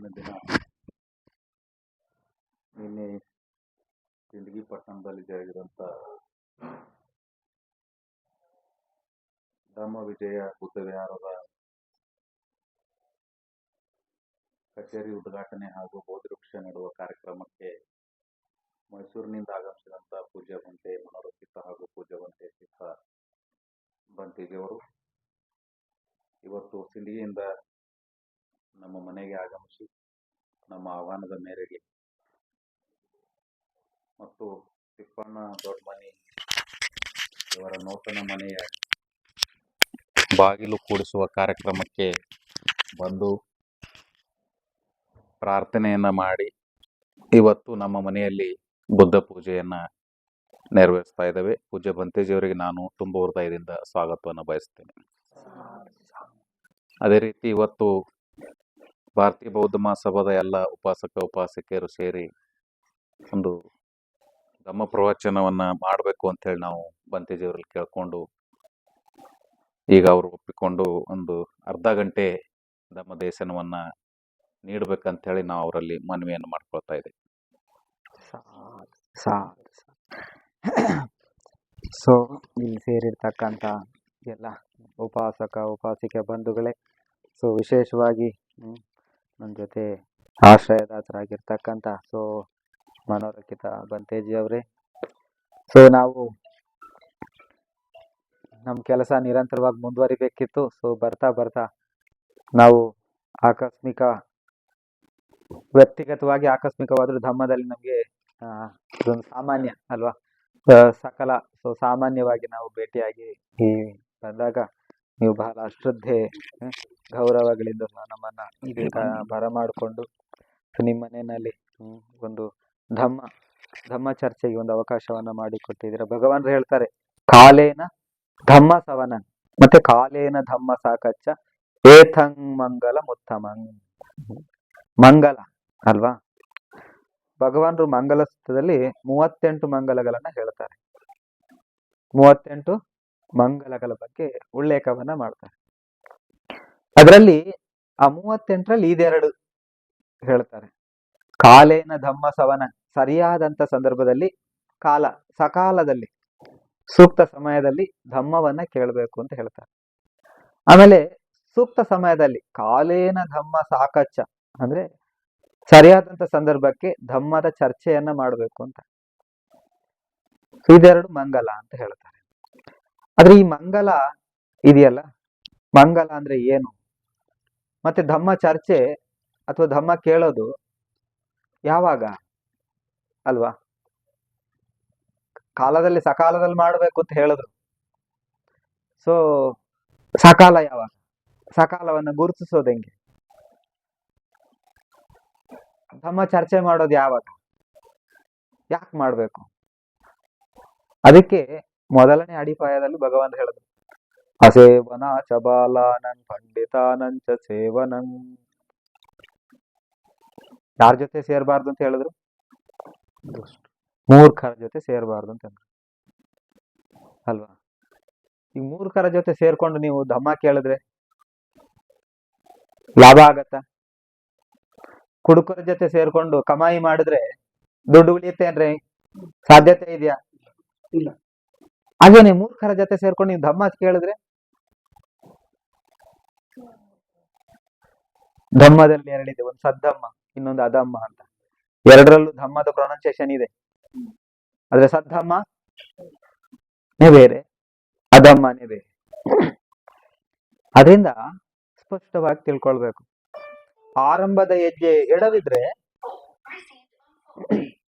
ಇವತ್ತಿನ ದಿನ ನಿನ್ನೆ ಸಿಂದಗಿ ಪಟ್ಟಣದಲ್ಲಿ ಜರುಗಿದಂಥ ಧಾಮ ವಿಜಯ ಬುದ್ಧ ವಿಹಾರದ ಕಚೇರಿ ಉದ್ಘಾಟನೆ ಹಾಗೂ ಬೋಧಿವೃಕ್ಷ ನೆಡುವ ಕಾರ್ಯಕ್ರಮಕ್ಕೆ ಮೈಸೂರಿನಿಂದ ಆಗಮಿಸಿದಂಥ ಪೂಜ್ಯ ಬಂತೆ ಮನೋರಕ್ಷಿತ ಹಾಗೂ ಪೂಜ್ಯ ಬಂತೆ ಚಿತ್ತ ಬಂತಿಗೆಯವರು ಇವತ್ತು ಸಿಂದಗಿಯಿಂದ ನಮ್ಮ ಮನೆಗೆ ಆಗಮಿಸಿ ನಮ್ಮ ಆಹ್ವಾನದ ಮೇರೆಗೆ ಮತ್ತು ತಿಪ್ಪಣ್ಣ ದೊಡ್ಡಮನಿ ಇವರ ನೂತನ ಮನೆಯ ಬಾಗಿಲು ಕೂಡಿಸುವ ಕಾರ್ಯಕ್ರಮಕ್ಕೆ ಬಂದು ಪ್ರಾರ್ಥನೆಯನ್ನ ಮಾಡಿ ಇವತ್ತು ನಮ್ಮ ಮನೆಯಲ್ಲಿ ಬುದ್ಧ ಪೂಜೆಯನ್ನು ನೆರವೇರಿಸ್ತಾ ಇದ್ದೇವೆ. ಪೂಜ್ಯ ಬಂತೇಜಿಯವರಿಗೆ ನಾನು ತುಂಬ ಹೃದಯದಿಂದ ಸ್ವಾಗತವನ್ನು ಬಯಸ್ತೇನೆ ಅದೇ ರೀತಿ ಇವತ್ತು ಭಾರತೀಯ ಬೌದ್ಧ ಮಹಾಸಭಾದ ಎಲ್ಲ ಉಪಾಸಕ, ಉಪಾಸಕಿಯರು ಸೇರಿ ಒಂದು ಧಮ್ಮ ಪ್ರವಚನವನ್ನ ಮಾಡಬೇಕು ಅಂತ ಹೇಳಿ ನಾವು ಬಂತೇಜಿಯವರಲ್ಲಿ ಕೇಳಿಕೊಂಡು ಈಗ ಅವರು ಒಪ್ಪಿಕೊಂಡು ಒಂದು ಅರ್ಧ ಗಂಟೆ ಧಮ್ಮ ದೇಶನವನ್ನ ನೀಡಬೇಕಂತೇಳಿ ನಾವು ಅವರಲ್ಲಿ ಮನವಿಯನ್ನು ಮಾಡ್ಕೊಳ್ತಾ ಇದೆ ಸಾಧು ಸಾಧು ಸೊ ಇಲ್ಲಿ ಸೇರಿರ್ತಕ್ಕಂಥ ಎಲ್ಲ ಉಪಾಸಕ, ಉಪಾಸಿಕೆ ಬಂಧುಗಳೇ ಸೊ ವಿಶೇಷವಾಗಿ ನನ್ನ ಜೊತೆ ಆಶ್ರಯದಾತರಾಗಿರ್ತಕ್ಕಂಥ ಸೊ ಮನೋರಕ್ಷಿತ ಬಂತೇಜಿ ಅವರೇ. ಸೊ ನಾವು ನಮ್ಮ ಕೆಲಸ ನಿರಂತರವಾಗಿ ಮುಂದುವರಿಬೇಕಿತ್ತು. ಸೊ ಬರ್ತಾ ಬರ್ತಾ ನಾವು ಆಕಸ್ಮಿಕ ವ್ಯಕ್ತಿಗತವಾಗಿ ಆಕಸ್ಮಿಕವಾದರೂ ಧಮ್ಮದಲ್ಲಿ ನಮಗೆ ಇದೊಂದು ಸಾಮಾನ್ಯ ಅಲ್ವಾ? ಸಕಲ, ಸೊ ಸಾಮಾನ್ಯವಾಗಿ ನಾವು ಭೇಟಿಯಾಗಿ ಬಂದಾಗ ನೀವು ಬಹಳ ಅಶ್ರದ್ಧೆ ಗೌರವಗಳಿಂದ ನಮ್ಮನ್ನು ಕ- ಬರಮಾಡಿಕೊಂಡು ನಿಮ್ಮ ಮನೆಯಲ್ಲಿ ಒಂದು ಧಮ್ಮ ಧಮ್ಮ ಚರ್ಚೆಗೆ ಒಂದು ಅವಕಾಶವನ್ನ ಮಾಡಿಕೊಟ್ಟಿದ್ದೀರಾ? ಭಗವಾನ್ರು ಹೇಳ್ತಾರೆ ಕಾಲೇನ ಧಮ್ಮ ಸವನ ಮತ್ತೆ ಕಾಲೇನ ಧಮ್ಮ ಸಾಕಚ್ಚ ಏಥಂಗ್ ಮಂಗಲ ಮುತ್ತಮಂಗ್ ಮಂಗಲ ಅಲ್ವಾ? ಭಗವಾನ್ರು ಮಂಗಲ ಸೂತ್ರದಲ್ಲಿ ಮೂವತ್ತೆಂಟು ಮಂಗಲಗಳನ್ನ ಹೇಳ್ತಾರೆ. ಮೂವತ್ತೆಂಟು ಮಂಗಲಗಳ ಬಗ್ಗೆ ಉಲ್ಲೇಖವನ್ನ ಮಾಡ್ತಾರೆ. ಅದರಲ್ಲಿ ಆ ಮೂವತ್ತೆಂಟರಲ್ಲಿ ಇದೆರಡು ಹೇಳ್ತಾರೆ. ಕಾಲೇನ ಧಮ್ಮ ಸವನ ಸರಿಯಾದಂತ ಸಂದರ್ಭದಲ್ಲಿ ಕಾಲ, ಸಕಾಲದಲ್ಲಿ, ಸೂಕ್ತ ಸಮಯದಲ್ಲಿ ಧಮ್ಮವನ್ನ ಕೇಳಬೇಕು ಅಂತ ಹೇಳ್ತಾರೆ. ಆಮೇಲೆ ಸೂಕ್ತ ಸಮಯದಲ್ಲಿ ಕಾಲೇನ ಧಮ್ಮ ಸಾಕಚ್ಚ ಅಂದ್ರೆ ಸರಿಯಾದಂತ ಸಂದರ್ಭಕ್ಕೆ ಧಮ್ಮದ ಚರ್ಚೆಯನ್ನ ಮಾಡಬೇಕು ಅಂತ. ಇದೆರಡು ಮಂಗಲ ಅಂತ ಹೇಳ್ತಾರೆ. ಆದ್ರೆ ಈ ಮಂಗಲ ಇದೆಯಲ್ಲ? ಮಂಗಲ ಅಂದ್ರೆ ಏನು? ಮತ್ತೆ ಧಮ್ಮ ಚರ್ಚೆ ಅಥವಾ ಧಮ್ಮ ಕೇಳೋದು ಯಾವಾಗ? ಅಲ್ವಾ? ಕಾಲದಲ್ಲಿ ಸಕಾಲದಲ್ಲಿ ಮಾಡಬೇಕು ಅಂತ ಹೇಳಿದ್ರು. ಸೊ ಸಕಾಲ ಯಾವಾಗ? ಸಕಾಲವನ್ನ ಗುರುತಿಸೋದು ಹೆಂಗೆ? ಧಮ್ಮ ಚರ್ಚೆ ಮಾಡೋದು ಯಾವಾಗ? ಯಾಕೆ ಮಾಡ್ಬೇಕು? ಅದಕ್ಕೆ ಮೊದಲನೇ ಅಡಿಪಾಯದಲ್ಲಿ ಭಗವಂತ ಹೇಳಿದ್ರು. ಅಸೇವನ ಚಬಾಲಾನನ್ ಪಂಡಿತಾನಂಚ ಸೇವನಂ. ಯಾರ ಜೊತೆ ಸೇರಬಾರ್ದು ಅಂತ ಹೇಳಿದ್ರು? ಮೂರ್ಖರ ಜೊತೆ ಸೇರಬಾರ್ದು ಅಂತ ಅಂದ್ರು ಅಲ್ವಾ? ಈ ಮೂರ್ಖರ ಜೊತೆ ಸೇರ್ಕೊಂಡು ನೀವು ಧಮ್ಮ ಕೇಳಿದ್ರೆ ಲಾಭ ಆಗತ್ತಾ? ಕುಡುಕರ ಜೊತೆ ಸೇರ್ಕೊಂಡು ಕಮಾಯಿ ಮಾಡಿದ್ರೆ ದುಡ್ಡು ಉಳಿಯುತ್ತೇನ್ರಿ ಸಾಧ್ಯತೆ ಇದೆಯಾ? ಇಲ್ಲ. ಹಾಗೇನೆ ಮೂರ್ಖರ ಜೊತೆ ಸೇರ್ಕೊಂಡು ನೀವು ಧಮ್ಮ ಕೇಳಿದ್ರೆ? ಧಮ್ಮದಲ್ಲಿ ಎರಡಿದೆ, ಒಂದು ಸದ್ದಮ್ಮ, ಇನ್ನೊಂದು ಅದಮ್ಮ ಅಂತ. ಎರಡರಲ್ಲೂ ಧಮ್ಮದ ಪ್ರೊನೌನ್ಸಿಯೇಷನ್ ಇದೆ. ಆದ್ರೆ ಸದ್ದಮ್ಮ, ನೇ ಬೇರೆ. ಅಧಮ್ಮನೇ ಬೇರೆ. ಅದರಿಂದ ಸ್ಪಷ್ಟವಾಗಿ ತಿಳ್ಕೊಳ್ಬೇಕು. ಆರಂಭದ ಹೆಜ್ಜೆ ಎಡವಿದ್ರೆ,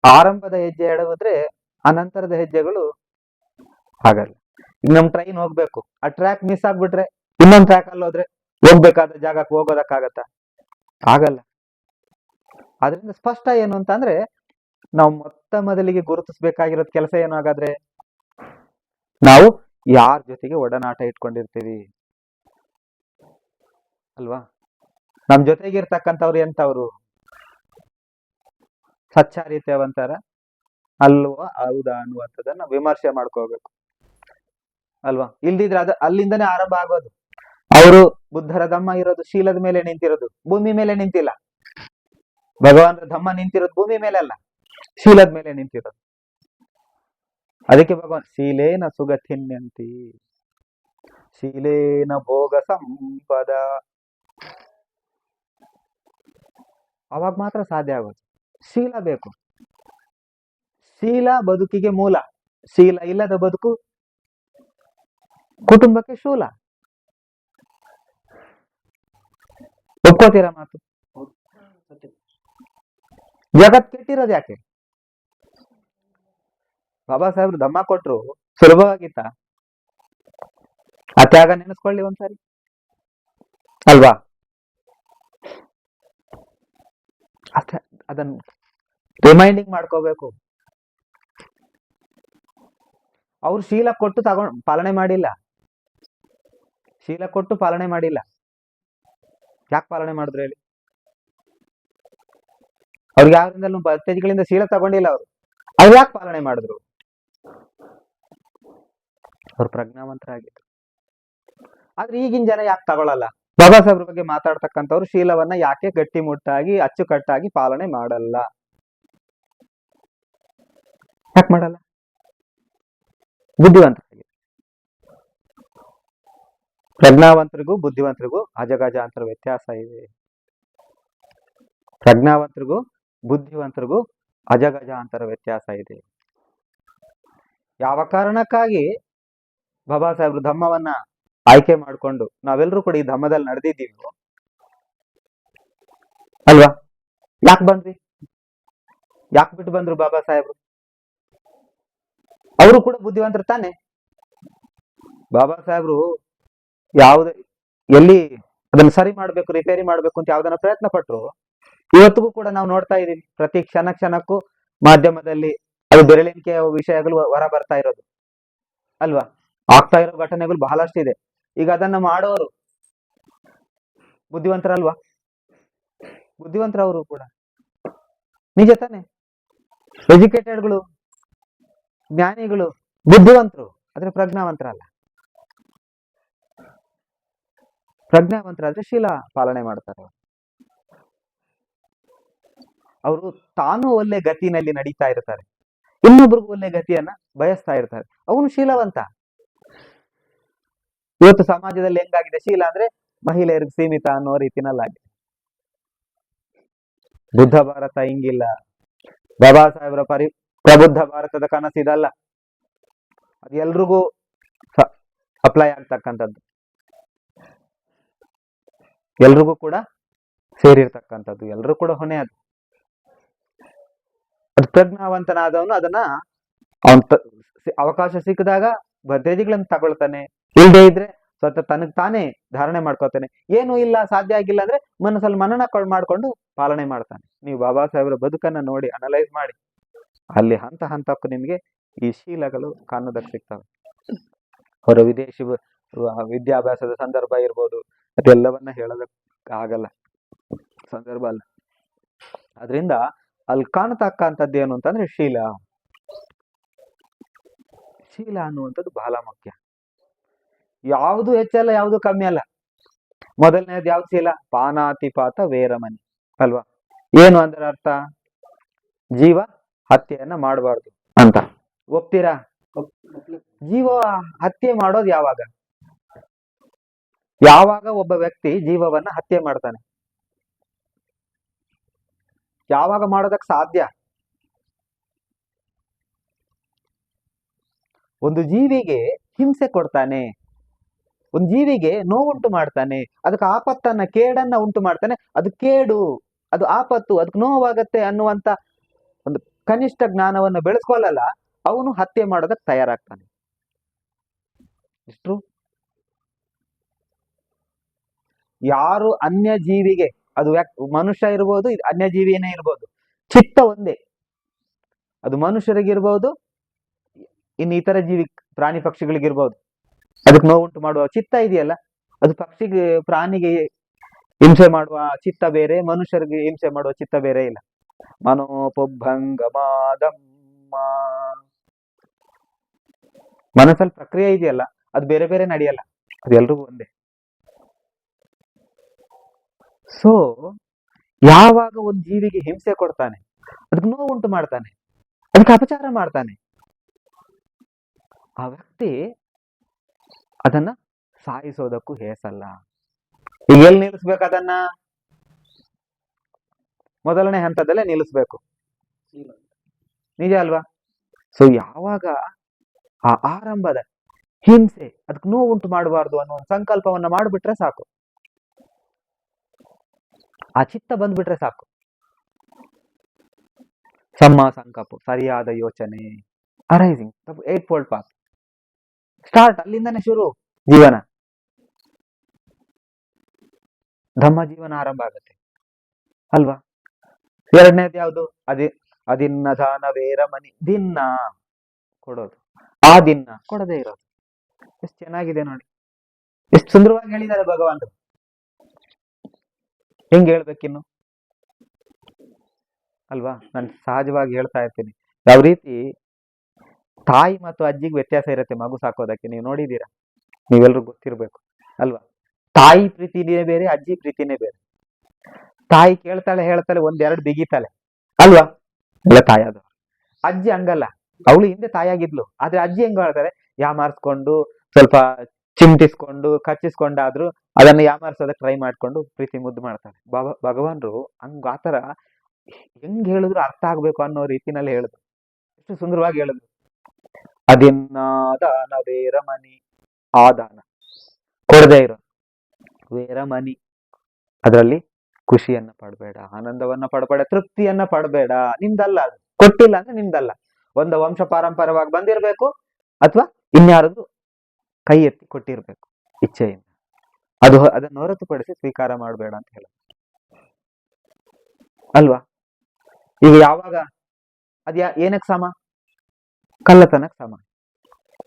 ಆರಂಭದ ಹೆಜ್ಜೆ ಎಡವಿದ್ರೆ, ಅನಂತರದ ಹೆಜ್ಜೆಗಳು ಆಗಲ್ಲ ಈಗ ನಮ್ ಟ್ರೈನ್ ಹೋಗ್ಬೇಕು. ಆ ಟ್ರ್ಯಾಕ್ ಮಿಸ್ ಆಗ್ಬಿಟ್ರೆ ಇನ್ನೊಂದ್ ಟ್ರ್ಯಾಕ್ ಅಲ್ಲಿ ಹೋದ್ರೆ ಹೋಗ್ಬೇಕಾದ ಜಾಗಕ್ಕೆ ಹೋಗೋದಕ್ಕಾಗತ್ತ? ಆಗಲ್ಲ. ಅದರಿಂದ ಸ್ಪಷ್ಟ ಏನು ಅಂತ ಅಂದ್ರೆ ನಾವು ಮೊತ್ತ ಮೊದಲಿಗೆ ಗುರುತಿಸ್ಬೇಕಾಗಿರೋದ್ ಕೆಲಸ ಏನು ಹಾಗಾದ್ರೆ? ನಾವು ಯಾರ ಜೊತೆಗೆ ಒಡನಾಟ ಇಟ್ಕೊಂಡಿರ್ತೀವಿ? ಅಲ್ವಾ? ನಮ್ ಜೊತೆಗೆ ಇರ್ತಕ್ಕಂಥವ್ರು ಎಂತವ್ರು ಸಚ್ಚಾರಿತೇವಂತಾರ ಅಲ್ವಾ? ಹೌದಾ ಅನ್ನುವಂಥದ್ದನ್ನ ವಿಮರ್ಶೆ ಮಾಡ್ಕೋಬೇಕು. ಅಲ್ವಾ? ಇಲ್ದಿದ್ರೆ ಅದ ಅಲ್ಲಿಂದನೇ ಆರಂಭ ಆಗೋದು. ಅವರು ಬುದ್ಧರ ಧಮ್ಮ ಇರೋದು ಶೀಲದ ಮೇಲೆ ನಿಂತಿರೋದು. ಭೂಮಿ ಮೇಲೆ ನಿಂತಿಲ್ಲ. ಭಗವಾನ್ ಧಮ್ಮ ನಿಂತಿರೋದು ಭೂಮಿ ಮೇಲೆ ಅಲ್ಲ ಶೀಲದ ಮೇಲೆ ನಿಂತಿರೋದು. ಅದಕ್ಕೆ ಭಗವಾನ್ ಶೀಲೇನ ಸುಗತಿನ್ಯಂತಿ ಶೀಲೇನ ಭೋಗ ಸಂಪದ. ಅವಾಗ ಮಾತ್ರ ಸಾಧ್ಯ ಆಗೋದು. ಶೀಲ ಬೇಕು. ಶೀಲ ಬದುಕಿಗೆ ಮೂಲ. ಶೀಲ ಇಲ್ಲದ ಬದುಕು ಕುಟುಂಬಕ್ಕೆ ಶೂಲ. ಒಪ್ಕೋತೀರಾ ಮಾತು? ಜಗತ್ ಕೆಟ್ಟಿರೋದು ಯಾಕೆ? ಬಾಬಾ ಸಾಹೇಬ್ರು ದಮ್ಮ ಕೊಟ್ರು, ಸುಲಭವಾಗಿತ್ತ? ಆ ತ್ಯಾಗ ನೆನೆಸ್ಕೊಳ್ಳಿ ಒಂದ್ಸಾರಿ. ಅಲ್ವಾ? ಅಷ್ಟ, ಅದನ್ನ ರಿಮೈಂಡಿಂಗ್ ಮಾಡ್ಕೋಬೇಕು. ಅವ್ರು ಶೀಲ ಕೊಟ್ಟು ತಗೊಂಡ್, ಪಾಲನೆ ಮಾಡಿಲ್ಲ. ಶೀಲ ಕೊಟ್ಟು ಪಾಲನೆ ಮಾಡಿಲ್ಲ. ಯಾಕೆ ಪಾಲನೆ ಮಾಡಿದ್ರು ಹೇಳಿ? ಅವ್ರಿಗೆ ಯಾರಿಂದಲೂ ಭಕ್ತಜಿಗಳಿಂದ ಶೀಲ ತಗೊಂಡಿಲ್ಲ ಅವರು. ಅವ್ರು ಯಾಕೆ ಪಾಲನೆ ಮಾಡಿದ್ರು? ಅವ್ರು ಪ್ರಜ್ಞಾವಂತರಾಗಿದ್ರು. ಆದ್ರೆ ಈಗಿನ ಜನ ಯಾಕೆ ತಗೊಳಲ್ಲ? ಬಾಬಾ ಸಾಹೇಬ್ರ ಬಗ್ಗೆ ಮಾತಾಡ್ತಕ್ಕಂಥವ್ರು ಶೀಲವನ್ನ ಯಾಕೆ ಗಟ್ಟಿಮುಟ್ಟಾಗಿ, ಅಚ್ಚುಕಟ್ಟಾಗಿ ಪಾಲನೆ ಮಾಡಲ್ಲ? ಯಾಕೆ ಮಾಡಲ್ಲ? ಬುದ್ಧಿವಂತರಾಗಿ ಪ್ರಜ್ಞಾವಂತರಿಗೂ ಬುದ್ಧಿವಂತರಿಗೂ ಅಜಗಜಾಂತರ ವ್ಯತ್ಯಾಸ ಇದೆ ಪ್ರಜ್ಞಾವಂತರಿಗೂ ಬುದ್ಧಿವಂತರಿಗೂ ಅಜಗಜಾಂತರ ವ್ಯತ್ಯಾಸ ಇದೆ. ಯಾವ ಕಾರಣಕ್ಕಾಗಿ ಬಾಬಾ ಸಾಹೇಬ್ರು ಧಮ್ಮವನ್ನ ಆಯ್ಕೆ ಮಾಡಿಕೊಂಡು ನಾವೆಲ್ಲರೂ ಕೂಡ ಈ ಧಮ್ಮದಲ್ಲಿ ನಡೆದಿದ್ದೀವಿ? ಅಲ್ವಾ? ಯಾಕೆ ಬಂದ್ವಿ ಯಾಕೆ ಬಿಟ್ಟು ಬಂದ್ರು ಬಾಬಾ ಸಾಹೇಬ್ರು? ಅವರು ಕೂಡ ಬುದ್ಧಿವಂತರು ತಾನೆ. ಬಾಬಾ ಸಾಹೇಬ್ರು ಯಾವ್ದು, ಎಲ್ಲಿ ಅದನ್ನ ಸರಿ ಮಾಡ್ಬೇಕು ರಿಪೇರಿ ಮಾಡ್ಬೇಕು ಅಂತ ಯಾವ್ದನ್ನ ಪ್ರಯತ್ನ ಪಟ್ರು, ಇವತ್ತಿಗೂ ಕೂಡ ನಾವು ನೋಡ್ತಾ ಇದೀವಿ ಪ್ರತಿ ಕ್ಷಣ ಕ್ಷಣಕ್ಕೂ ಮಾಧ್ಯಮದಲ್ಲಿ ಅದು ಬೆರಳಿಕೆಯ ವಿಷಯಗಳು ಹೊರ ಬರ್ತಾ ಇರೋದು. ಅಲ್ವಾ? ಆಗ್ತಾ ಇರೋ ಘಟನೆಗಳು ಬಹಳಷ್ಟು ಇದೆ ಈಗ ಅದನ್ನ ಮಾಡೋರು ಬುದ್ಧಿವಂತರಲ್ವಾ? ಬುದ್ಧಿವಂತರವರು ಕೂಡ. ನಿಜ ತಾನೆ? ಎಜುಕೇಟೆಡ್ಗಳು ಜ್ಞಾನಿಗಳು, ಬುದ್ಧಿವಂತರು, ಆದ್ರೆ ಪ್ರಜ್ಞಾವಂತರಲ್ಲ. ಪ್ರಜ್ಞಾವಂತರಾದ್ರೆ ಶೀಲ ಪಾಲನೆ ಮಾಡ್ತಾರೆ ಅವರು. ತಾನು ಒಳ್ಳೆ ಗತಿನಲ್ಲಿ ನಡೀತಾ ಇರ್ತಾರೆ. ಇನ್ನೊಬ್ರಿಗೂ ಒಳ್ಳೆ ಗತಿಯನ್ನ ಬಯಸ್ತಾ ಇರ್ತಾರೆ. ಅವನು ಶೀಲವಂತ. ಇವತ್ತು ಸಮಾಜದಲ್ಲಿ ಹೆಂಗಾಗಿದೆ ಶೀಲ ಅಂದ್ರೆ ಮಹಿಳೆಯರಿಗೆ ಸೀಮಿತ ಅನ್ನೋ ರೀತಿನಲ್ಲಾಗಿದೆ. ಬುದ್ಧ ಭಾರತ ಹಿಂಗಿಲ್ಲ. ಬಾಬಾ ಸಾಹೇಬ್ರ ಪರಿ, ಪ್ರಬುದ್ಧ ಭಾರತದ ಕನಸಿದಲ್ಲ. ಅದು ಎಲ್ರಿಗೂ ಅಪ್ಲೈ ಆಗ್ತಕ್ಕಂಥದ್ದು. ಎಲ್ರಿಗೂ ಕೂಡ ಸೇರಿರ್ತಕ್ಕಂಥದ್ದು, ಎಲ್ರೂ ಕೂಡ ಹೊಣೆ ಅದು. ಪ್ರಜ್ಞಾವಂತನಾದವನು ಅದನ್ನ ಅವನ್ ಅವಕಾಶ ಸಿಕ್ಕಿದಾಗ ಭದ್ರತೆಗಳನ್ನ ತಗೊಳ್ತಾನೆ. ಇಲ್ಲದೆ ಇದ್ರೆ ಸ್ವತಃ ತನಗ್ ತಾನೇ ಧಾರಣೆ ಮಾಡ್ಕೋತಾನೆ. ಏನು ಇಲ್ಲ, ಸಾಧ್ಯ ಆಗಿಲ್ಲ ಅಂದ್ರೆ ಮನಸ್ಸಲ್ಲಿ ಮನನ ಮಾಡ್ಕೊಂಡು ಪಾಲನೆ ಮಾಡ್ತಾನೆ. ನೀವು ಬಾಬಾ ಸಾಹೇಬ್ರ ಬದುಕನ್ನ ನೋಡಿ ಅನಲೈಸ್ ಮಾಡಿ. ಅಲ್ಲಿ ಹಂತ ಹಂತಕ್ಕೂ ನಿಮ್ಗೆ ಈ ಶೀಲಗಳು ಕಾಣೋದಕ್ಕೆ ಸಿಗ್ತವೆ. ಹೊರ ವಿದೇಶಿ ವಿದ್ಯಾಭ್ಯಾಸದ ಸಂದರ್ಭ ಇರ್ಬೋದು ಅದೆಲ್ಲವನ್ನ ಹೇಳೋದಕ್ಕೆ ಆಗಲ್ಲ ಸಂದರ್ಭ ಅಲ್ಲ. ಅದರಿಂದ ಅಲ್ಲಿ ಕಾಣತಕ್ಕಂಥದ್ದು ಏನು ಅಂತಂದ್ರೆ ಶೀಲ. ಶೀಲ ಅನ್ನುವಂಥದ್ದು ಬಹಳ ಮುಖ್ಯ. ಯಾವುದು ಹೆಚ್ಚಲ್ಲ ಯಾವುದು ಕಮ್ಮಿ ಅಲ್ಲ. ಮೊದಲನೇದು ಯಾವ್ದು ಶೀಲ? ಪಾನಾತಿಪಾತ ವೇರಮನಿ. ಅಲ್ವಾ? ಏನು ಅಂದ್ರೆ ಅರ್ಥ? ಜೀವ ಹತ್ಯೆಯನ್ನ ಮಾಡಬಾರ್ದು ಅಂತ. ಒಪ್ತೀರಾ? ಜೀವ ಹತ್ಯೆ ಮಾಡೋದು ಯಾವಾಗ? ಯಾವಾಗ ಒಬ್ಬ ವ್ಯಕ್ತಿ ಜೀವವನ್ನ ಹತ್ಯೆ ಮಾಡ್ತಾನೆ? ಯಾವಾಗ ಮಾಡೋದಕ್ಕೆ ಸಾಧ್ಯ? ಒಂದು ಜೀವಿಗೆ ಹಿಂಸೆ ಕೊಡ್ತಾನೆ. ಒಂದು ಜೀವಿಗೆ ನೋವುಂಟು ಮಾಡ್ತಾನೆ. ಅದಕ್ಕೆ ಆಪತ್ತನ್ನ, ಕೇಡನ್ನ ಉಂಟು ಮಾಡ್ತಾನೆ. ಅದು ಕೇಡು, ಅದು ಆಪತ್ತು, ಅದಕ್ಕೆ ನೋವಾಗತ್ತೆ ಅನ್ನುವಂತ ಒಂದು ಕನಿಷ್ಠ ಜ್ಞಾನವನ್ನು ಬೆಳೆಸ್ಕೊಳ್ಳಲ್ಲ ಅವನು ಹತ್ಯೆ ಮಾಡೋದಕ್ಕೆ ತಯಾರಾಗ್ತಾನೆ. ಇಷ್ಟು ಯಾರು ಅನ್ಯ ಜೀವಿಗೆ ಅದು ಮನುಷ್ಯ ಇರ್ಬೋದು ಅನ್ಯ ಜೀವಿಯೇ ಇರ್ಬೋದು. ಚಿತ್ತ ಒಂದೇ. ಅದು ಮನುಷ್ಯರಿಗಿರ್ಬೋದು ಇನ್ನು ಇತರ ಜೀವಿ, ಪ್ರಾಣಿ ಪಕ್ಷಿಗಳಿಗಿರ್ಬೋದು ಅದಕ್ಕೆ ನೋವುಂಟು ಮಾಡುವ ಚಿತ್ತ ಇದೆಯಲ್ಲ, ಅದು ಪಕ್ಷಿಗೆ, ಪ್ರಾಣಿಗೆ ಹಿಂಸೆ ಮಾಡುವ ಚಿತ್ತ ಬೇರೆ, ಮನುಷ್ಯರಿಗೆ ಹಿಂಸೆ ಮಾಡುವ ಚಿತ್ತ ಬೇರೆ ಇಲ್ಲ. ಮನೋಪಭಂಗಮಾದಮ್ಮ ಮನಸ್ಸಲ್ಲಿ ಪ್ರಕ್ರಿಯೆ ಇದೆಯಲ್ಲ, ಅದು ಬೇರೆ ಬೇರೆ ನಡೆಯಲ್ಲ, ಅದು ಎಲ್ರಿಗೂ ಒಂದೇ. ಸೊ ಯಾವಾಗ ಒಂದು ಜೀವಿಗೆ ಹಿಂಸೆ ಕೊಡ್ತಾನೆ, ಅದಕ್ಕೆ ನೋವು ಉಂಟು ಮಾಡ್ತಾನೆ, ಅದಕ್ಕೆ ಅಪಚಾರ ಮಾಡ್ತಾನೆ, ಆ ವ್ಯಕ್ತಿ ಅದನ್ನ ಸಾಯಿಸೋದಕ್ಕೂ ಹೇಸಲ್ಲ. ಈಗ ಎಲ್ಲಿ ನಿಲ್ಲಿಸ್ಬೇಕು ಅದನ್ನ? ಮೊದಲನೇ ಹಂತದಲ್ಲೇ ನಿಲ್ಲಿಸ್ಬೇಕು. ನಿಜ ಅಲ್ವಾ? ಸೊ ಯಾವಾಗ ಆ ಆರಂಭದ ಹಿಂಸೆ, ಅದಕ್ಕೆ ನೋವು ಉಂಟು ಮಾಡಬಾರ್ದು ಅನ್ನೋ ಒಂದು ಸಂಕಲ್ಪವನ್ನ ಮಾಡಿಬಿಟ್ರೆ ಸಾಕು. ಆ ಚಿತ್ತ ಬಂದ್ಬಿಟ್ರೆ ಸಾಕು. ಸಮ್ಮ ಸಂಕಲ್ಪ ಸರಿಯಾದ ಯೋಚನೆ. Arising eightfold pass start ಅಲ್ಲಿಂದನೇ ಶುರು, ಜೀವನ. ಧಮ್ಮ ಜೀವನ ಆರಂಭ ಆಗುತ್ತೆ. ಅಲ್ವಾ? ಎರಡನೇದು ಯಾವುದು? ಅದಿ, ಅದಿನ್ನ ದಾನ, ವೇರ, ಮನಿ ದಿನ ಕೊಡೋದು. ಆ ದಿನ ಕೊಡದೇ ಇರೋದು. ಎಷ್ಟು ಚೆನ್ನಾಗಿದೆ ನೋಡಿ. ಎಷ್ಟು ಸುಂದರವಾಗಿ ಹೇಳಿದ್ದಾರೆ ಭಗವಾನ್ರು ಹೆಂಗ್ ಹೇಳ್ಬೇಕಿನ್ನು? ಅಲ್ವಾ? ನಾನು ಸಹಜವಾಗಿ ಹೇಳ್ತಾ ಇರ್ತೀನಿ. ಯಾವ ರೀತಿ ತಾಯಿ ಮತ್ತು ಅಜ್ಜಿಗೆ ವ್ಯತ್ಯಾಸ ಇರುತ್ತೆ ಮಗು ಸಾಕೋದಕ್ಕೆ, ನೀವು ನೋಡಿದ್ದೀರಾ ನೀವೆಲ್ರೂ ಗೊತ್ತಿರಬೇಕು. ಅಲ್ವಾ? ತಾಯಿ ಪ್ರೀತಿನೇ ಬೇರೆ, ಅಜ್ಜಿ ಪ್ರೀತಿನೇ ಬೇರೆ. ತಾಯಿ ಕೇಳ್ತಾಳೆ, ಹೇಳ್ತಾಳೆ, ಒಂದೆರಡು ಬಿಗಿತಾಳೆ. ಅಲ್ವಾ? ಎಲ್ಲ ತಾಯಾದವರು ಅಜ್ಜಿ ಹಂಗಲ್ಲ. ಅವಳು ಹಿಂದೆ ತಾಯಾಗಿದ್ಲು ಆದ್ರೆ ಅಜ್ಜಿ ಹೆಂಗ್ ಯಾ ಯಾಮಾರ್ಸ್ಕೊಂಡು ಸ್ವಲ್ಪ ಚಿಮ್ಟಿಸ್ಕೊಂಡು, ಕಚ್ಚಿಸ್ಕೊಂಡಾದ್ರೂ ಅದನ್ನ ಯಾಮಾರ್ಸೋದಕ್ಕೆ ಟ್ರೈ ಮಾಡ್ಕೊಂಡು ಪ್ರೀತಿ ಮುದ್ದು ಮಾಡ್ತಾರೆ. ಭಗ ಭಗವಾನ್ರು ಹಂಗ ಆತರ ಹೆಂಗ್ ಹೇಳಿದ್ರು ಅರ್ಥ ಆಗ್ಬೇಕು ಅನ್ನೋ ರೀತಿನಲ್ಲಿ ಹೇಳಿದ್ರು. ಎಷ್ಟು ಸುಂದರವಾಗಿ ಹೇಳಿದ್ರು. ಅದಿನ್ನ ದಾನ ವೇರಮಣಿ ಆ ದಾನ ಕೊಡದೇ ಇರೋ ವೇರಮಣಿ. ಅದರಲ್ಲಿ ಖುಷಿಯನ್ನ ಪಡಬೇಡ, ಆನಂದವನ್ನ ಪಡಬೇಡ, ತೃಪ್ತಿಯನ್ನ ಪಡಬೇಡ. ನಿಂದಲ್ಲ ಅದು. ಕೊಟ್ಟಿಲ್ಲ ಅಂದ್ರೆ ನಿಂದಲ್ಲ. ಒಂದು ವಂಶ ಪಾರಂಪರವಾಗಿ ಬಂದಿರಬೇಕು, ಅಥವಾ ಇನ್ಯಾರದು ಕೈ ಎತ್ತಿ ಕೊಟ್ಟಿರಬೇಕು ಇಚ್ಛೆಯಿಂದ. ಅದು ಅದನ್ನು ಹೊರತುಪಡಿಸಿ ಸ್ವೀಕಾರ ಮಾಡಬೇಡ ಅಂತ ಹೇಳ ಅಲ್ವಾ? ಈಗ ಯಾವಾಗ ಅದ್ ಯಾ ಏನಕ್ಕೆ ಸಮ? ಕಳ್ಳತನಕ್ಕೆ ಸಮ.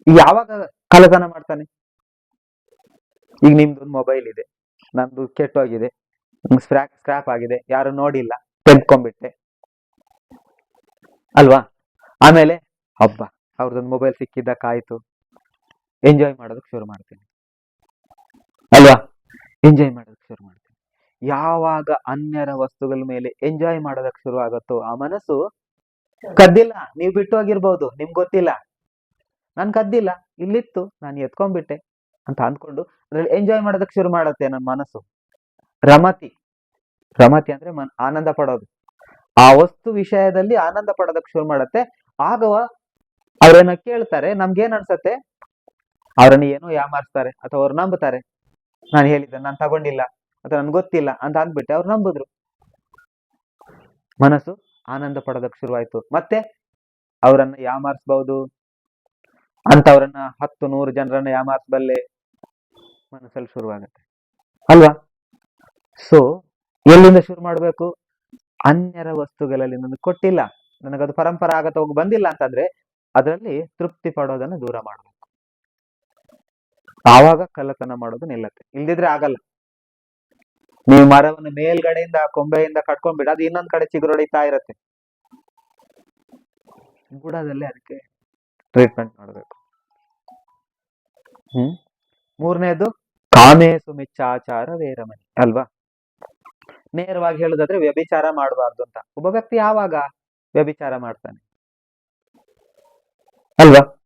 ಈಗ ಯಾವಾಗ ಕಳ್ಳತನ ಮಾಡ್ತಾನೆ? ಈಗ ನಿಮ್ದೊಂದು ಮೊಬೈಲ್ ಇದೆ. ನಂದು ಕೆಟ್ಟೋಗಿದೆ. ಸ್ಕ್ರಾಪ್ ಸ್ಕ್ರಾಪ್ ಆಗಿದೆ. ಯಾರು ನೋಡಿಲ್ಲ. ತೆಗ್ಕೊಂಡ್ಬಿಟ್ಟೆ ಅಲ್ವಾ? ಆಮೇಲೆ, ಹಬ್ಬ. ಅವ್ರದೊಂದು ಮೊಬೈಲ್ ಸಿಕ್ಕಿದ್ದಕ್ಕಾಯ್ತು. ಎಂಜಾಯ್ ಮಾಡೋದಕ್ಕೆ ಶುರು ಮಾಡ್ತೀನಿ. ಅಲ್ವಾ? ಎಂಜಾಯ್ ಮಾಡೋದಕ್ಕೆ ಶುರು ಮಾಡ್ತೀನಿ. ಯಾವಾಗ ಅನ್ಯರ ವಸ್ತುಗಳ ಮೇಲೆ ಎಂಜಾಯ್ ಮಾಡೋದಕ್ಕೆ ಶುರು ಆಗುತ್ತೋ ಆ ಮನಸ್ಸು ಕದ್ದಿಲ್ಲ. ನೀವು ಬಿಟ್ಟು ಹೋಗಿರ್ಬೋದು. ನಿಮ್ಗೆ ಗೊತ್ತಿಲ್ಲ. ನಾನು ಕದ್ದಿಲ್ಲ. ಇಲ್ಲಿತ್ತು. ನಾನು ಎತ್ಕೊಂಡ್ಬಿಟ್ಟೆ ಅಂತ ಅಂದ್ಕೊಂಡು ಅದ್ರಲ್ಲಿ ಎಂಜಾಯ್ ಮಾಡೋದಕ್ಕೆ ಶುರು ಮಾಡುತ್ತೆ ನನ್ನ ಮನಸ್ಸು. ರಮತಿ. ರಮತಿ ಅಂದ್ರೆ ಮನ್, ಆನಂದ ಪಡೋದು. ಆ ವಸ್ತು ವಿಷಯದಲ್ಲಿ ಆನಂದ ಪಡೋದಕ್ಕೆ ಶುರು ಮಾಡುತ್ತೆ. ಆಗವ ಅವ್ರೇನ ಕೇಳ್ತಾರೆ, ನಮ್ಗೇನ್ ಅನ್ಸತ್ತೆ? ಅವ್ರನ್ನ ಏನೋ ಯಾಮಾರಿಸ್ತಾರೆ ಅಥವಾ ಅವ್ರು ನಂಬುತ್ತಾರೆ. ನಾನು ಹೇಳಿದ್ದೆ ನಾನು ತಗೊಂಡಿಲ್ಲ ಅಥವಾ ನನ್ಗೆ ಗೊತ್ತಿಲ್ಲ ಅಂತ ಅಂದ್ಬಿಟ್ಟು ಅವ್ರು ನಂಬುದ್ರು. ಮನಸ್ಸು ಆನಂದ ಪಡೋದಕ್ಕೆ ಶುರುವಾಯ್ತು. ಮತ್ತೆ ಅವರನ್ನ ಯಾಮಾರಿಸ್ಬಹುದು ಅಂತವ್ರನ್ನ ಹತ್ತು ನೂರು ಜನರನ್ನ ಯಾಮಾರಿಸಬಲ್ಲೆ ಮನಸ್ಸಲ್ಲಿ ಶುರುವಾಗತ್ತೆ. ಅಲ್ವಾ? ಸೊ ಎಲ್ಲಿಂದ ಶುರು ಮಾಡಬೇಕು? ಅನ್ಯರ ವಸ್ತುಗಳಲ್ಲಿ ನನಗೆ ಕೊಟ್ಟಿಲ್ಲ. ನನಗದು ಪರಂಪರಾಗತವಾಗಿ ಬಂದಿಲ್ಲ ಅಂತಂದ್ರೆ, ಅದರಲ್ಲಿ ತೃಪ್ತಿ ಪಡೋದನ್ನು ದೂರ ಮಾಡಬೇಕು. ಆವಾಗ ಕಳ್ಳತನ ಮಾಡೋದು ನಿಲ್ಲತ್ತೆ. ಇಲ್ದಿದ್ರೆ ಆಗಲ್ಲ. ನೀವು ಮರವನ್ನು ಮೇಲ್ಗಡೆಯಿಂದ, ಕೊಂಬೆಯಿಂದ ಕಟ್ಕೊಂಡ್ಬಿಡ, ಅದು ಇನ್ನೊಂದ್ ಕಡೆ ಚಿಗುರೊಡಿತಾ ಇರತ್ತೆ. ಬುಡದಲ್ಲೇ ಅದಕ್ಕೆ ಟ್ರೀಟ್ಮೆಂಟ್ ಮಾಡಬೇಕು. ಹ್ಮ್? ಮೂರನೇದು, ಕಾಮೇಸು ಮಿಚ್ಚಾಚಾರ ವೇರಮಣಿ, ಅಲ್ವಾ? ನೇರವಾಗಿ ಹೇಳುದಾದ್ರೆ ವ್ಯಭಿಚಾರ ಮಾಡಬಾರ್ದು ಅಂತ. ಒಬ್ಬ ವ್ಯಕ್ತಿ ಯಾವಾಗ ವ್ಯಭಿಚಾರ ಮಾಡ್ತಾನೆ? ಅಲ್ವಾ?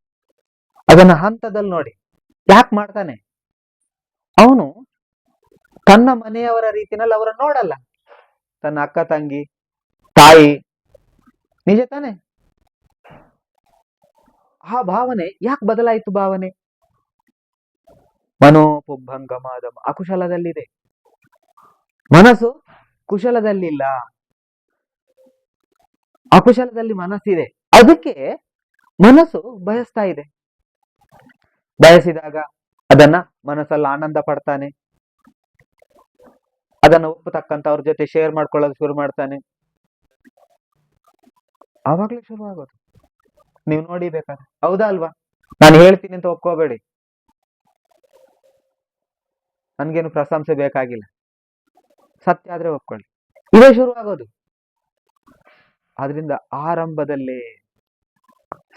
ಅದನ್ನ ಹಂತದಲ್ಲಿ ನೋಡಿ. ಯಾಕೆ ಮಾಡ್ತಾನೆ? ಅವನು ತನ್ನ ಮನೆಯವರ ರೀತಿನಲ್ಲಿ ಅವರನ್ನು ನೋಡಲ್ಲ. ತನ್ನ ಅಕ್ಕ, ತಂಗಿ, ತಾಯಿ, ನಿಜ ತಾನೆ? ಆ ಭಾವನೆ ಯಾಕೆ ಬದಲಾಯಿತು ಭಾವನೆ? ಮನೋಪುಬ್ಬಂಗಮಾದಮ ಅಕುಶಲದಲ್ಲಿದೆ. ಮನಸ್ಸು ಕುಶಲದಲ್ಲಿಲ್ಲ. ಅಕುಶಲದಲ್ಲಿ ಮನಸ್ಸಿದೆ. ಅದಕ್ಕೆ ಮನಸ್ಸು ಬಯಸ್ತಾ ಇದೆ. ಬಯಸಿದಾಗ ಅದನ್ನ ಮನಸ್ಸಲ್ಲಿ ಆನಂದ ಪಡ್ತಾನೆ. ಅದನ್ನ ಒಪ್ಪತಕ್ಕಂತ ಅವ್ರ ಜೊತೆ ಶೇರ್ ಮಾಡ್ಕೊಳ್ಳೋದು ಶುರು ಮಾಡ್ತಾನೆ. ಆವಾಗ್ಲೇ ಶುರು ಆಗೋದು. ನೀವು ನೋಡಿ ಬೇಕಾದ್ರೆ. ಹೌದಾ ಅಲ್ವಾ? ನಾನು ಹೇಳ್ತೀನಿ ಅಂತ ಒಪ್ಕೋಬೇಡಿ. ನನ್ಗೇನು ಪ್ರಶಂಸೆ ಬೇಕಾಗಿಲ್ಲ. ಸತ್ಯ ಆದ್ರೆ ಒಪ್ಕೊಳ್ಳಿ. ಇದೇ ಶುರು ಆಗೋದು. ಅದರಿಂದ ಆರಂಭದಲ್ಲೇ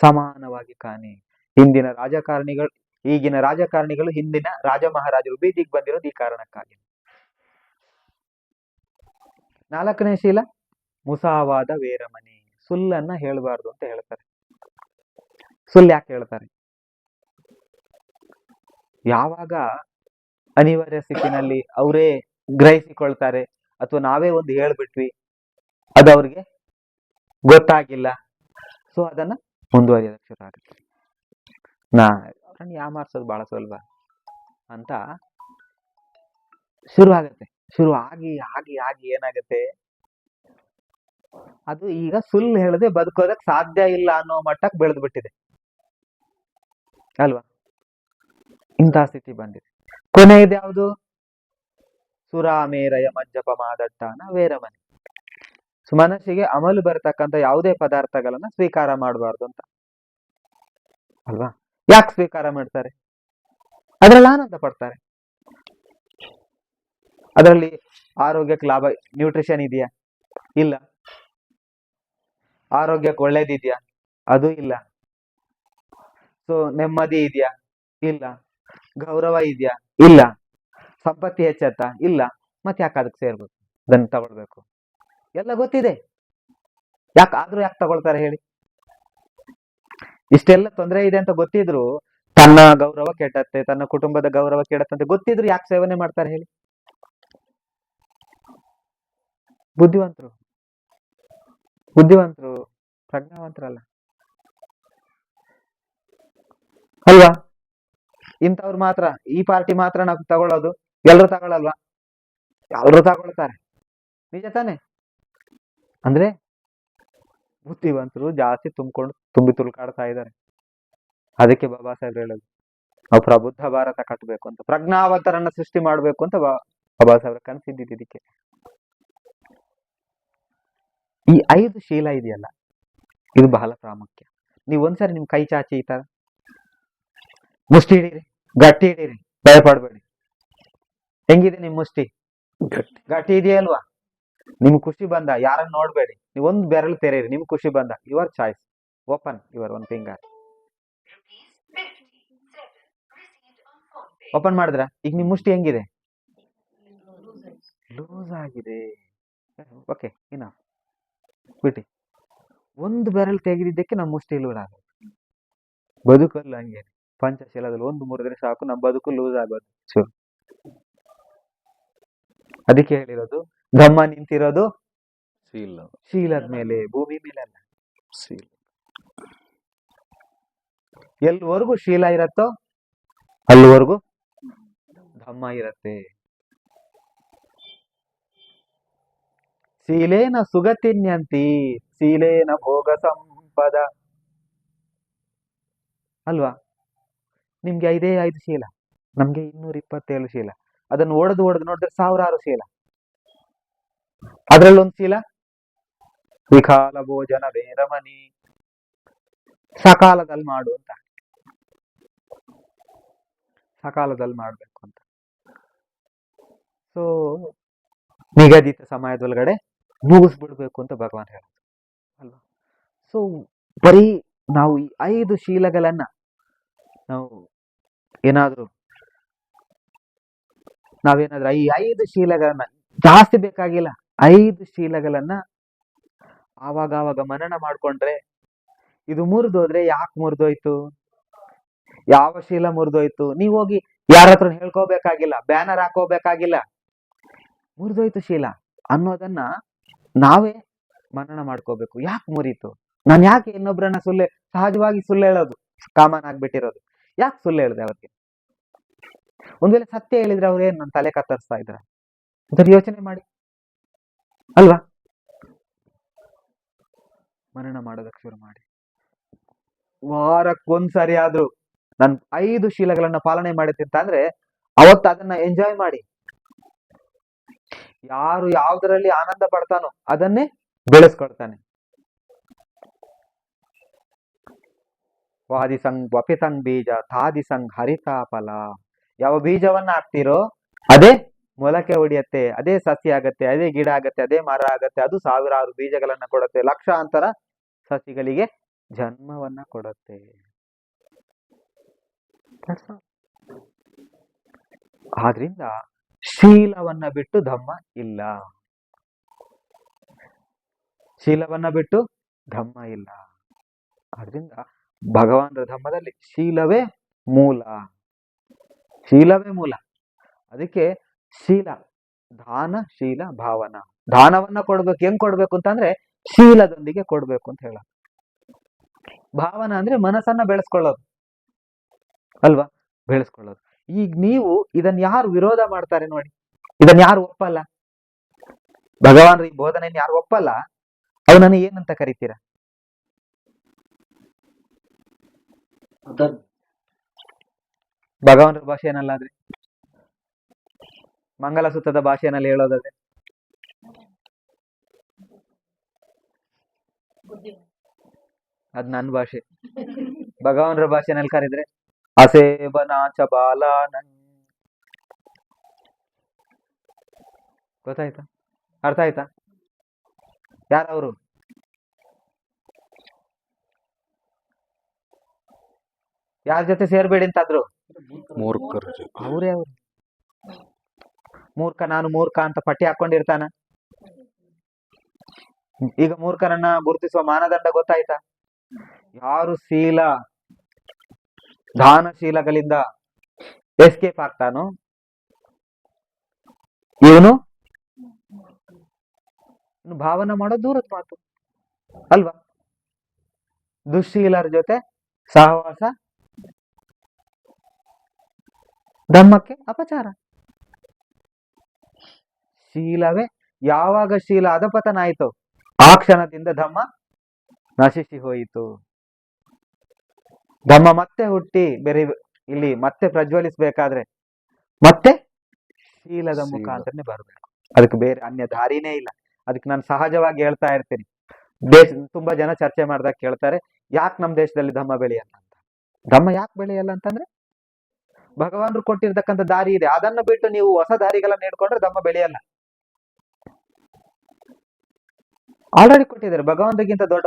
ಸಮಾನವಾಗಿ ಕಾಣಿ. ಹಿಂದಿನ ರಾಜಕಾರಣಿಗಳು ಈಗಿನ ರಾಜಕಾರಣಿಗಳು ಹಿಂದಿನ ರಾಜ ಮಹಾರಾಜರು ಬೀದಿಗೆ ಬಂದಿರೋದು ಈ ಕಾರಣಕ್ಕಾಗಿ. ನಾಲ್ಕನೇ ಶೀಲ, ಮುಸಾವಾದ ವೇರಮನಿ. ಸುಳ್ಳನ್ನ ಹೇಳಬಾರ್ದು ಅಂತ ಹೇಳ್ತಾರೆ. ಸುಲ್ ಯಾಕೆ ಹೇಳ್ತಾರೆ? ಯಾವಾಗ ಅನಿವಾರ್ಯ ಸ್ಥಿತಿನಲ್ಲಿ ಅವರೇ ಗ್ರಹಿಸಿಕೊಳ್ತಾರೆ ಅಥವಾ ನಾವೇ ಒಂದು ಹೇಳ್ಬಿಟ್ವಿ, ಅದು ಅವ್ರಿಗೆ ಗೊತ್ತಾಗಿಲ್ಲ. ಸೊ, ಅದನ್ನ ಮುಂದುವರಿಯೋದಕ್ಕೆ ಶುರು ಆಗುತ್ತೆ. ನಾ ಅವ್ರನ್ನ ಯಾಮಾರ್ಸೋದು ಬಹಳ ಸುಲಭ ಅಂತ ಶುರು ಆಗತ್ತೆ ಶುರು ಆಗಿ ಆಗಿ ಆಗಿ ಏನಾಗತ್ತೆ? ಅದು ಈಗ ಸುಲ್ ಹೇಳದೆ ಬದುಕೋದಕ್ ಸಾಧ್ಯ ಇಲ್ಲ ಅನ್ನೋ ಮಟ್ಟಕ್ಕೆ ಬೆಳೆದು ಬಿಟ್ಟಿದೆ ಅಲ್ವಾ? ಇಂತಹ ಸ್ಥಿತಿ ಬಂದಿದೆ. ಕೊನೆಯದು ಯಾವುದು? ಸುರಾಮೇರಯ ಮಜ್ಜಪ ಮಾದಟ್ಟಾನ ವೇರಮನೆ. ಮನಸ್ಸಿಗೆ ಅಮಲು ಬರತಕ್ಕಂತ ಯಾವುದೇ ಪದಾರ್ಥಗಳನ್ನ ಸ್ವೀಕಾರ ಮಾಡಬಾರ್ದು ಅಂತ. ಅಲ್ವಾ? ಯಾಕೆ ಸ್ವೀಕಾರ ಮಾಡ್ತಾರೆ? ಅದರಲ್ಲಿ ಆನಂದ ಪಡ್ತಾರೆ. ಅದರಲ್ಲಿ ಆರೋಗ್ಯಕ್ಕೆ ಲಾಭ ನ್ಯೂಟ್ರಿಷನ್ ಇದೆಯಾ? ಇಲ್ಲ. ಆರೋಗ್ಯಕ್ಕೆ ಒಳ್ಳೇದಿದೆಯಾ? ಅದು ಇಲ್ಲ. ಸೊ ನೆಮ್ಮದಿ ಇದೆಯಾ? ಇಲ್ಲ. ಗೌರವ ಇದೆಯಾ? ಇಲ್ಲ. ಸಂಪತ್ತಿ ಹೆಚ್ಚತ್ತ? ಇಲ್ಲ. ಮತ್ತೆ ಯಾಕೆ ಅದಕ್ಕೆ ಸೇರ್ಬೇಕು? ಅದನ್ನ ತಗೊಳ್ಬೇಕು. ಎಲ್ಲ ಗೊತ್ತಿದೆ. ಯಾಕೆ, ಆದ್ರೂ ಯಾಕೆ ತಗೊಳ್ತಾರೆ ಹೇಳಿ? ಇಷ್ಟೆಲ್ಲ ತೊಂದರೆ ಇದೆ ಅಂತ ಗೊತ್ತಿದ್ರು, ತನ್ನ ಗೌರವ ಕೆಟ್ಟತ್ತೆ ತನ್ನ ಕುಟುಂಬದ ಗೌರವ ಕೆಡತ್ತೆ ಅಂತ ಗೊತ್ತಿದ್ರು ಯಾಕೆ ಸೇವನೆ ಮಾಡ್ತಾರೆ ಹೇಳಿ? ಬುದ್ಧಿವಂತರು. ಬುದ್ಧಿವಂತರು, ಪ್ರಜ್ಞಾವಂತರಲ್ಲ. ಅಲ್ವಾ? ಇಂಥವ್ರು ಮಾತ್ರ, ಈ ಪಾರ್ಟಿ ಮಾತ್ರ ನಾವು ತಗೊಳ್ಳೋದು ಎಲ್ರು ತಗೊಳಲ್ವಾ? ಎಲ್ರು ತಗೊಳ್ತಾರೆ. ನಿಜ ತಾನೆ? ಅಂದ್ರೆ ಬುದ್ಧಿವಂತರು ಜಾಸ್ತಿ ತುಂಬಿಕೊಂಡು ತುಂಬಿ ತುಳ್ಕಾಡ್ತಾ ಇದ್ದಾರೆ. ಅದಕ್ಕೆ ಬಾಬಾ ಸಾಹೇಬ್ ಹೇಳೋದು ನಾವು ಪ್ರಬುದ್ಧ ಭಾರತ ಕಟ್ಟಬೇಕು ಅಂತ ಪ್ರಜ್ಞಾವಂತರನ್ನ ಸೃಷ್ಟಿ ಮಾಡ್ಬೇಕು ಅಂತ ಬಾ- ಬಾಬಾ ಸಾಹೇಬ್ರ ಕನಸಿದ್ದಿದ್ದು ಇದಕ್ಕೆ ಈ ಐದು ಶೀಲ ಇದೆಯಲ್ಲ ಇದು ಬಹಳ ಪ್ರಾಮುಖ್ಯ. ನೀವು ಒಂದ್ಸರಿ ನಿಮ್ ಕೈ ಚಾಚಿ ಈ ತರ. ಮುಷ್ಟಿ ಹಿಡೀರಿ ಗಟ್ಟಿ ಹಿಡೀರಿ ಭಯಪಡಬೇಡಿ. ಹೆಂಗಿದೆ ನಿಮ್ ಮುಷ್ಟಿ? ಗಟ್ಟಿ. ಗಟ್ಟಿ ಇದೆಯಲ್ವಾ? ನಿಮ್ ಖುಷಿ ಬಂದ ಯಾರನ್ನ ನೋಡ್ಬೇಡಿ. ನೀವ್ ಒಂದ್ ಬೆರಳು ತೆರೀರಿ ನಿಮ್ ಖುಷಿ ಬಂದ your choice open your one finger open ಮಾಡಿದ್ರ? ಈಗ ನಿಮ್ಮ ಮುಷ್ಟಿ ಹೆಂಗಿದೆ? ಲೂಸ್ ಆಗಿದೆ. ಓಕೆ ಇನ್ನ ಬಿಟ್ಟಿ. ಒಂದು ಬೆರಳು ತೆಗೆದಿದ್ದಕ್ಕೆ ನಮ್ಮ ಮುಷ್ಟಿ ಲೂಸ್ ಆಗೋದು. ಬದುಕಲ್ಲ ಹಂಗೆ. ಪಂಚಶೀಲದಲ್ಲಿ ಒಂದು ಮುರಿದ್ರೆ ಸಾಕು ನಮ್ಮ ಬದುಕು ಲೂಸ್ ಆಗೋದು. ಚೂರು ಅದಕ್ಕೆ ಹೇಳಿರೋದು ಧಮ್ಮ ನಿಂತಿರೋದು ಸೀಲ್ ಶೀಲದ ಮೇಲೆ ಭೂಮಿ ಮೇಲೆ ಅಲ್ಲ ಸೀಲ್ ಎಲ್ಲಿವರೆಗೂ ಶೀಲ ಇರತ್ತೋ? ಅಲ್ಲಿವರೆಗೂ ಧಮ್ಮ ಇರತ್ತೆ. ಶೀಲೇನ ಸುಗತಿನ್ಯಂತಿ, ಶೀಲೇನ ಭೋಗ ಸಂಪದ. ಅಲ್ವಾ? ನಿಮ್ಗೆ ಐದೇ ಐದು ಶೀಲ. ನಮ್ಗೆ ಇನ್ನೂರ ಇಪ್ಪತ್ತೇಳು ಶೀಲ. ಅದನ್ನು ಓಡದು ಓಡದು ನೋಡಿದ್ರೆ ಸಾವಿರಾರು ಶೀಲ. ಅದ್ರಲ್ಲೊಂದು ಶೀಲ? ವಿಕಾಲ ಭೋಜನ ವೇರಮಣಿ ಸಕಾಲದಲ್ಲಿ ಮಾಡು ಅಂತ. ಸಕಾಲದಲ್ಲಿ ಮಾಡಬೇಕು ಅಂತ. ಸೊ ನಿಗದಿತ ಸಮಯದೊಳಗಡೆ ಮುಗಿಸ್ಬಿಡ್ಬೇಕು ಅಂತ ಭಗವಾನ್ ಹೇಳೋದು, ಅಲ್ವಾ? ಸೊ ಬರೀ ನಾವು ಈ ಐದು ಶೀಲಗಳನ್ನ ನಾವು ಏನಾದ್ರು ನಾವೇನಾದ್ರೂ ಈ ಐದು ಶೀಲಗಳನ್ನ, ಜಾಸ್ತಿ ಬೇಕಾಗಿಲ್ಲ, ಐದು ಶೀಲಗಳನ್ನ ಆವಾಗ ಆವಾಗ ಮನನ ಮಾಡ್ಕೊಂಡ್ರೆ ಇದು ಮುರಿದೋದ್ರೆ ಯಾಕೆ ಮುರಿದೋಯ್ತು? ಯಾವ ಶೀಲ ಮುರಿದೋಯ್ತು? ನೀವು ಹೋಗಿ ಯಾರ ಹತ್ರ ಹೇಳ್ಕೋಬೇಕಾಗಿಲ್ಲ, ಬ್ಯಾನರ್ ಹಾಕೋಬೇಕಾಗಿಲ್ಲ. ಮುರಿದೋಯ್ತು ಶೀಲ ಅನ್ನೋದನ್ನ ನಾವೇ ಮನನ ಮಾಡ್ಕೋಬೇಕು. ಯಾಕೆ ಮುರಿತು? ನಾನು ಯಾಕೆ ಇನ್ನೊಬ್ರನ್ನ ಸುಳ್ಳೆ, ಸಹಜವಾಗಿ ಸುಳ್ಳು ಹೇಳೋದು? ಕಾಮನ್ ಆಗ್ಬಿಟ್ಟಿರೋದು. ಯಾಕೆ ಸುಳ್ಳು ಹೇಳ್ದೆ ಅವ್ರಿಗೆ? ಒಂದ್ ವೇಳೆ ಸತ್ಯ ಹೇಳಿದ್ರೆ ಅವ್ರೇನ್ ನನ್ನ ತಲೆ ಕತ್ತರಿಸ್ತಾ ಇದ್ರ ಅದರ ಯೋಚನೆ ಮಾಡಿ. ಅಲ್ವಾ? ಮರಣ ಮಾಡೋದಕ್ಕೆ ಶುರು ಮಾಡಿ. ವಾರಕ್ಕೊಂದ್ಸರಿ ಆದ್ರೂ ನಾನು ಐದು ಶೀಲಗಳನ್ನ ಪಾಲನೆ ಮಾಡುತ್ತೆ ಅಂದ್ರೆ ಅವತ್ತು ಅದನ್ನ ಎಂಜಾಯ್ ಮಾಡಿ. ಯಾರು ಯಾವ್ದರಲ್ಲಿ ಆನಂದ ಪಡ್ತಾನೋ ಅದನ್ನೇ ಬೆಳೆಸ್ಕೊಳ್ತಾನೆ. ವಾದಿಸಂಗ್ ವಪಿತಂಗ್ ಬೀಜ ತಾದಿಸಂಗ್ ಹರಿತಾ ಫಲ. ಯಾವ ಬೀಜವನ್ನ ಹಾಕ್ತಿರೋ ಅದೇ ಮೊಲಕೆ ಹೊಡಿಯತ್ತೆ, ಅದೇ ಸಸಿ ಆಗತ್ತೆ, ಅದೇ ಗಿಡ ಆಗತ್ತೆ, ಅದೇ ಮರ ಆಗತ್ತೆ, ಅದು ಸಾವಿರಾರು ಬೀಜಗಳನ್ನ ಕೊಡುತ್ತೆ, ಲಕ್ಷಾಂತರ ಸಸಿಗಳಿಗೆ ಜನ್ಮವನ್ನ ಕೊಡುತ್ತೆ. All. ಆದ್ರಿಂದ ಶೀಲವನ್ನ ಬಿಟ್ಟು ಧಮ್ಮ ಇಲ್ಲ. ಶೀಲವನ್ನ ಬಿಟ್ಟು ಧಮ್ಮ ಇಲ್ಲ. ಆದ್ರಿಂದ ಭಗವಾನರ ಧಮ್ಮದಲ್ಲಿ ಶೀಲವೇ ಮೂಲ. ಶೀಲವೇ ಮೂಲ. ಅದಕ್ಕೆ ಶೀಲ, ದಾನ, ಶೀಲ, ಭಾವನ. ದಾನವನ್ನ ಕೊಡ್ಬೇಕು, ಹೆಂಗ್ ಕೊಡ್ಬೇಕು ಅಂತಂದ್ರೆ ಶೀಲದೊಂದಿಗೆ ಕೊಡ್ಬೇಕು ಅಂತ ಹೇಳ ಭಾವನ ಅಂದ್ರೆ ಮನಸ್ಸನ್ನ ಬೆಳೆಸ್ಕೊಳ್ಳೋದು. ಅಲ್ವಾ? ಬೆಳೆಸ್ಕೊಳ್ಳೋದು. ಈಗ ನೀವು ಇದನ್ನ ಯಾರು ವಿರೋಧ ಮಾಡ್ತಾರೆ ನೋಡಿ. ಇದನ್ನ ಯಾರು ಒಪ್ಪಲ್ಲ? ಭಗವಾನ್ ಈ ಬೋಧನೆಯನ್ನು ಯಾರು ಒಪ್ಪಲ್ಲ? ಅವನನ್ನ ಏನಂತ ಕರಿತೀರ? ಭಗವಾನ್ರ ಮಂಗಲ ಮಂಗಲಸೂತ್ರದ ಭಾಷೆನಲ್ಲಿ ಹೇಳೋದಾದ್ರೆ? ಅದ್ ನನ್ ಭಾಷೆ. ಭಗವಾನ್ರ ಭಾಷೆನಲ್ಲಿ ಕರೆದ್ರೆ? ಅಸೇಬನಾಚ ಬಾಲಾನನ್. ಗೊತ್ತಾಯ್ತಾ? ಅರ್ಥ ಆಯ್ತಾ? ಯಾರವರು? ಯಾರ ಜೊತೆ ಸೇರ್ಬೇಡಿ ಅಂತಾದ್ರು? ಮೂರ್ಖರು ಅವರೇ ಅವ್ರು. ಮೂರ್ಖ ನಾನು ಮೂರ್ಖ ಅಂತ ಪಟ್ಟಿ ಹಾಕೊಂಡಿರ್ತಾನ. ಈಗ ಮೂರ್ಖನನ್ನ ಗುರುತಿಸುವ ಮಾನದಂಡ ಗೊತ್ತಾಯ್ತಾ? ಯಾರು ಶೀಲ ದಾನಶೀಲಗಳಿಂದ ಎಸ್ಕೇಪ್ ಆಗ್ತಾನೋ? ಇವನು? ಭಾವನೆ ಮಾಡೋ ದೂರದ ಮಾತು. ಅಲ್ವಾ? ದುಶ್ಶೀಲರ ಜೊತೆ ಸಹವಾಸ? ಧರ್ಮಕ್ಕೆ ಅಪಚಾರ? ಶೀಲವೇ, ಯಾವಾಗ ಶೀಲ ಅಧಪತನ ಆಯಿತು ಆ ಕ್ಷಣದಿಂದ ಧಮ್ಮ ನಶಿಸಿ ಹೋಯಿತು. ಧಮ್ಮ ಮತ್ತೆ ಹುಟ್ಟಿ ಬೇರೆ ಇಲ್ಲಿ ಮತ್ತೆ ಪ್ರಜ್ವಲಿಸಬೇಕಾದ್ರೆ ಮತ್ತೆ ಶೀಲದ ಶೀಲ. ಮುಖಾಂತರನೇ ಬರಬೇಕು. ಅದಕ್ಕೆ ಬೇರೆ ಅನ್ಯ ದಾರಿನೇ ಇಲ್ಲ. ಅದಕ್ಕೆ ನಾನು ಸಹಜವಾಗಿ ಹೇಳ್ತಾ ಇರ್ತೀನಿ. ದೇಶ ತುಂಬಾ ಜನ ಚರ್ಚೆ ಮಾಡಿದಾಗ ಕೇಳ್ತಾರೆ ಯಾಕೆ ನಮ್ಮ ದೇಶದಲ್ಲಿ ಧಮ್ಮ ಬೆಳೆಯಲ್ಲ ಅಂತ? ಧಮ್ಮ ಯಾಕೆ ಬೆಳೆಯಲ್ಲ ಅಂತಂದ್ರೆ ಭಗವಾನ್ರು ಕೊಟ್ಟಿರ್ತಕ್ಕಂಥ ದಾರಿ ಇದೆ. ಅದನ್ನ ಬಿಟ್ಟು ನೀವು ಹೊಸ ದಾರಿಗಳನ್ನ ಹಿಡ್ಕೊಂಡ್ರೆ ಧಮ್ಮ ಬೆಳೆಯಲ್ಲ. ಆಲ್ರೆಡಿ ಕೊಟ್ಟಿದ್ದಾರೆ. ಭಗವಂತಗಿಂತ ದೊಡ್ಡ